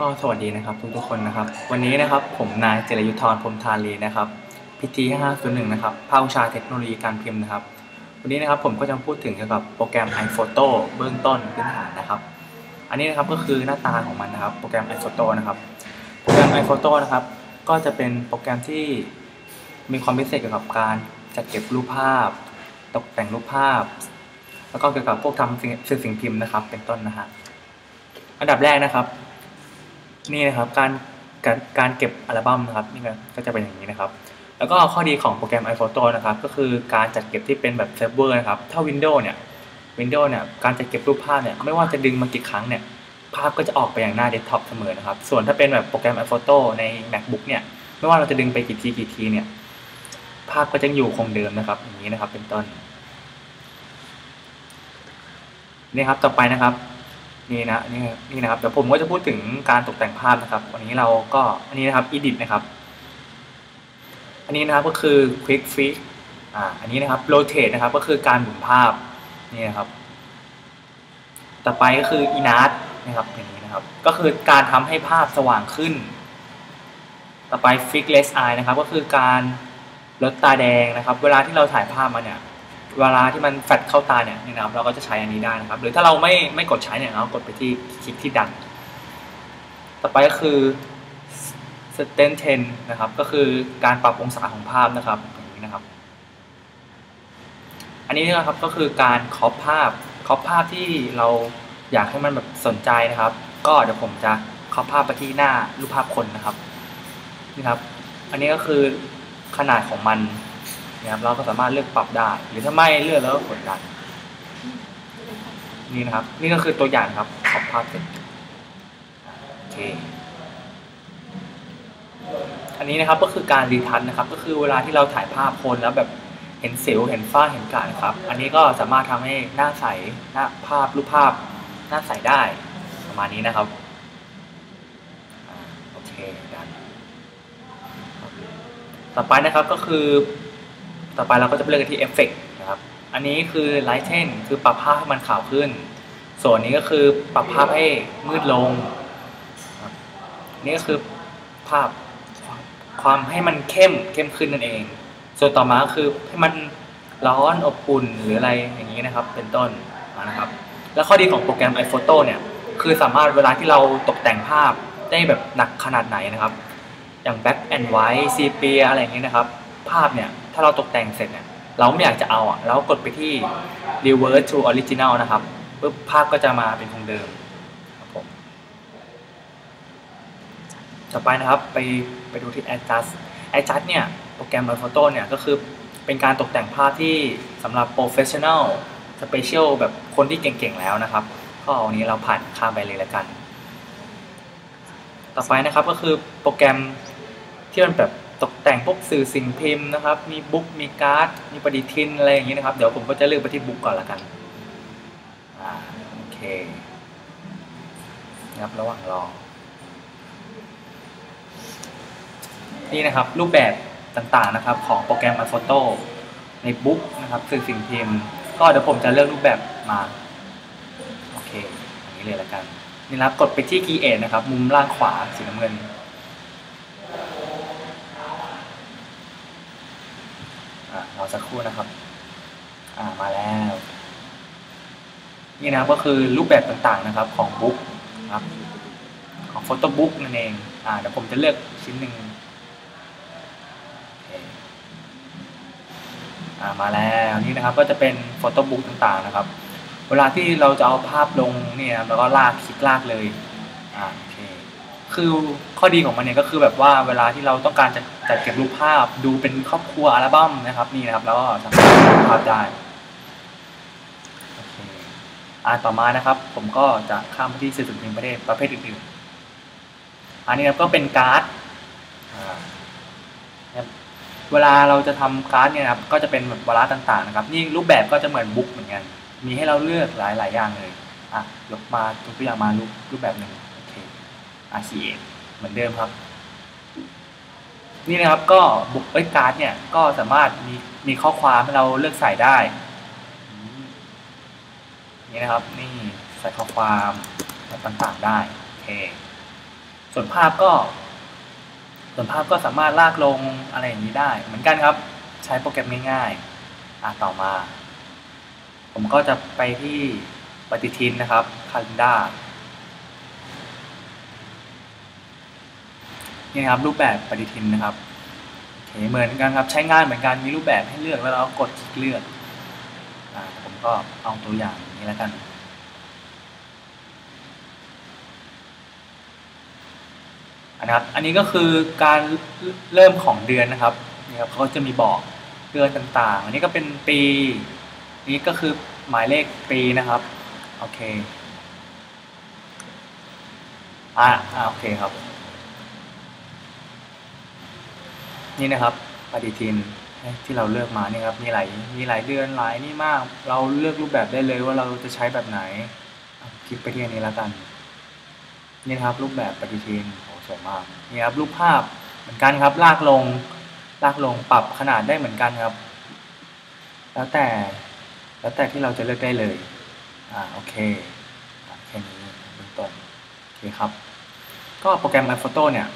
ก็สวัสดีนะครับทุกทุกคนนะครับ วันนี้นะครับผมนายเจรยุทธรพรหมทาลีนะครับพิธี501นะครับภาควิชาเทคโนโลยีการพิมพ์นะครับ วันนี้นะครับผมก็จะมาพูดถึงเกี่ยวกับโปรแกรม iPhoto เบื้องต้นพื้นฐานนะครับ อันนี้นะครับก็คือหน้าตาของมันนะครับ โปรแกรม iPhoto นะครับโปรแกรม iPhoto นะครับ ก็จะเป็นโปรแกรมที่มีความพิเศษเกี่ยวกับการจัดเก็บรูปภาพ ตกแต่งรูปภาพ แล้วก็เกี่ยวกับพวกทำสื่อสิ่งพิมพ์นะครับ เป็นต้นนะฮะอันดับแรกนะครับ นี่นะครับการการการเก็บอัลบั้มนะครับนี่ก็จะเป็นอย่างนี้นะครับ แล้วก็ข้อดีของโปรแกรม iPhoto นะครับก็คือการจัดเก็บที่เป็นแบบเซิร์ฟเวอร์นะครับถ้า Windows เนี่ย Windows เนี่ยการจัดเก็บรูปภาพเนี่ยไม่ว่าจะดึงมากี่ครั้งเนี่ยภาพก็จะออกไปอย่างหน้าเดสก์ท็อปเสมอนะครับ ส่วนถ้าเป็นแบบโปรแกรม iPhoto ใน MacBook เนี่ย ไม่ว่าเราจะดึงไปกี่ทีกี่ทีเนี่ย ภาพก็จะอยู่คงเดิมนะครับ อย่างนี้นะครับ เป็นต้น นี่ครับ ต่อไปนะครับ นี่นะนี่นี่นะครับเดี๋ยวผมก็จะพูดถึงการตกแต่งภาพนะครับ วันนี้เราก็อันนี้นะครับ edit นะครับ อันนี้นะครับก็คือ quick fix อ่าอันนี้นะครับ rotate นะครับก็คือการหมุนภาพนี่นะครับ ต่อไปก็คือ enhance นะครับอย่างนี้นะครับ ก็คือการทำให้ภาพสว่างขึ้น ต่อไป fix less eye นะครับ ก็คือการลดตาแดงนะครับ เวลาที่เราถ่ายภาพมาเนี่ย เวลาที่มันแฟลชเข้าตาเนี่ยนะครับเราก็จะใช้อันนี้ได้นะครับ หรือถ้าเราไม่ไม่กดใช้เนี่ยเรากดไปที่คลิกที่ดัน ต่อไปก็คือ Sten 10นะครับ ก็คือการปรับองศาของภาพนะครับอย่างนี้นะครับ อันนี้นะครับก็คือการคอปภาพคอปภาพที่เราอยากให้มันแบบสนใจนะครับ ก็เดี๋ยวผมจะคอปภาพไปที่หน้ารูปภาพคนนะครับนี่ครับ อันนี้ก็คือขนาดของมัน นะครับเราก็สามารถเลือกปรับได้ หรือถ้าไม่เลือกแล้วก็กดดันนี่นะครับ นี่ก็คือตัวอย่างครับขอบภาพเสร็จโอเคอันนี้นะครับก็คือการรีทัชนะครับ ก็คือเวลาที่เราถ่ายภาพคนแล้วแบบเห็นสิวเห็นฝ้าเห็นกระนครับ อันนี้ก็สามารถทำให้หน้าใสหน้าภาพรูปภาพหน้าใสได้ประมาณนี้นะครับโอเคดันต่อไปนะครับก็คือ ต่อไปเราก็จะไปเลือกที่เอฟเฟกนะครับ อันนี้คือไลท์เทนคือปรับภาพให้มันขาวขึ้น ส่วนนี้ก็คือปรับภาพให้มืดลง นี่ก็คือภาพความให้มันเข้มเข้มขึ้นนั่นเอง ส่วนต่อมาก็คือให้มันร้อนอบอุ่นหรืออะไรอย่างนี้นะครับ เป็นต้นนะครับ แล้วข้อดีของโปรแกรม iPhoto เนี่ยคือสามารถเวลาที่เราตกแต่งภาพได้แบบหนักขนาดไหนนะครับ อย่าง black and white sepia อะไรอย่างนี้นะครับ ภาพเนี่ย ถ้าเราตกแต่งเสร็จเนี่ยเราไม่อยากจะเอาอะเรากดไปที่ reverse to original นะครับปุ๊บภาพก็จะมาเป็นคงเดิมครับผมต่อไปนะครับไปไปดูที่ adjust adjust เนี่ยโปรแกรม iPhoto เนี่ยก็คือเป็นการตกแต่งภาพที่สำหรับ professional special แบบคนที่เก่งๆแล้วนะครับก็เอานนี้เราผ่านข้ามไปเลยแล้วกัน ต่อไปนะครับก็คือโปรแกรมที่มันแบบ ตกแต่งพวกสื่อสิ่งพิมพ์นะครับ มีบุ๊ก มีการ์ด มีปฏิทินอะไรอย่างนี้นะครับ เดี๋ยวผมก็จะเลือกไปที่บุ๊กก่อนละกันอ่าโอเคนะครับระหว่างรอ นี่นะครับรูปแบบต่างๆนะครับ ของโปรแกรม iPhoto ในบุ๊กนะครับสื่อสิ่งพิมพ์ ก็เดี๋ยวผมจะเลือกรูปแบบมาโอเคอย่างนี้เลยละกันนี่นะครับกดไปที่ Create นะครับ มุมล่างขวาสีน้ำเงิน อ่ารอ สักครู่นะครับ อ่ามาแล้ว นี่นะก็คือรูปแบบต่างๆนะครับของบุ๊กครับของโฟโต้บุ๊กนั่นเองอ่าเดี๋ยวผมจะเลือกชิ้นหนึ่งอ่ามาแล้วนี่นะครับก็จะเป็นโฟโต้บุ๊กต่างๆนะครับ เวลาที่เราจะเอาภาพลงเนี่ยนะครับแล้วก็ลากคลิกลากเลยอ่าโอเค คือข้อดีของมันเนี่ยก็คือแบบว่าเวลาที่เราต้องการจะจัดเก็บรูปภาพ ดูเป็นครอบครัวอัลบั้มนะครับนี่นะครับ แล้วก็สามารถดูภาพได้โอเคอ่าต่อมานะครับ ผมก็จะข้ามไปที่สื่อสิ่งพิมพ์ประเภทประเภทอื่นๆ อันนี้นะครับก็เป็นการ์ดเวลาเราจะทำการ์ดเนี่ยนะครับก็จะเป็นแบบวาระต่างๆนะครับ นี่รูปแบบก็จะเหมือนบุ๊กเหมือนกัน มีให้เราเลือกหลายๆอย่างเลยอะยกมาตัวอย่างมารูปรูปแบบหนึ่ง RCA เหมือนเดิมครับ นี่นะครับก็บุกเอ้ยการ์ดเนี่ยก็สามารถมีมีข้อความให้เราเลือกใส่ได้ นี่นะครับนี่ใส่ข้อความต่างๆได้โอเคส่วนภาพก็ส่วนภาพก็สามารถลากลงอะไรอย่างนี้ได้ เหมือนกันครับ ใช้โปรแกรมง่ายๆอะต่อมา ผมก็จะไปที่ปฏิทินนะครับ calendar นี่ครับรูปแบบปฏิทินนะครับโอเคเหมือนกันครับใช้งานเหมือนกันมีรูปแบบให้เลือกแล้วเรากดคลิกเลือกอผมก็เอาตัวอย่างนี้แล้วกันนะครับอันนี้ก็คือการเริ่มของเดือนนะครับนี่ครับเขาจะมีบอกเดือนต่างๆ อันนี้ก็เป็นปีนี้ก็คือหมายเลขปีนะครับโอเคอ่าโอเคครับ นี่นะครับปฏิทินที่เราเลือกมานี่ครับมีหลายมีหลายเดือนหลายนี่มาก เราเลือกรูปแบบได้เลยว่าเราจะใช้แบบไหนคลิกไปที่อันนี้แล้วกันนี่นะครับรูปแบบปฏิทินโอ้สวยมากนี่ครับรูปภาพเหมือนกันครับ ลากลงลากลงปรับขนาดได้เหมือนกันครับ แล้วแต่แล้วแต่ที่เราจะเลือกได้เลยอ่าโอเคแค่นี้เบื้องต้นโอเคครับ ก็โปรแกรม iPhoto เนี่ย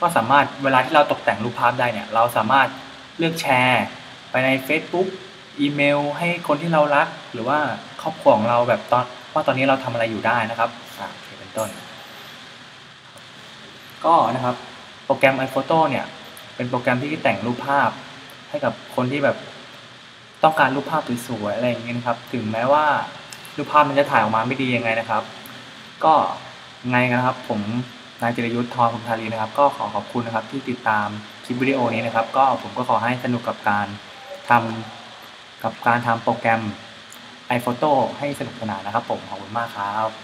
ก็สามารถเวลาที่เราตกแต่งรูปภาพได้เนี่ย เราสามารถเลือกแชร์ ไปใน Facebook อีเมล ให้คนที่เรารัก หรือว่าครอบครัวของเราแบบตอนว่าตอนนี้เราทำอะไรอยู่ได้นะครับอ่าโอเคเป็นต้น ก็นะครับโปรแกรม iPhoto เนี่ย เป็นโปรแกรมที่แต่งรูปภาพ ให้กับคนที่แบบต้องการรูปภาพสวยๆอะไรอย่างเงี้ยนะครับ ถึงแม้ว่ารูปภาพมันจะถ่ายออกมาไม่ดียังไงนะครับ ก็ไงนะครับผม นายจิรยุทธ์ทองคุณธารีนะครับ ก็ขอขอบคุณนะครับที่ติดตามคลิปวิดีโอนี้นะครับ ก็ผมก็ขอให้สนุกกับการทำกับการทำโปรแกรม iPhoto ให้สนุกสนานนะครับผมขอบคุณมากครับ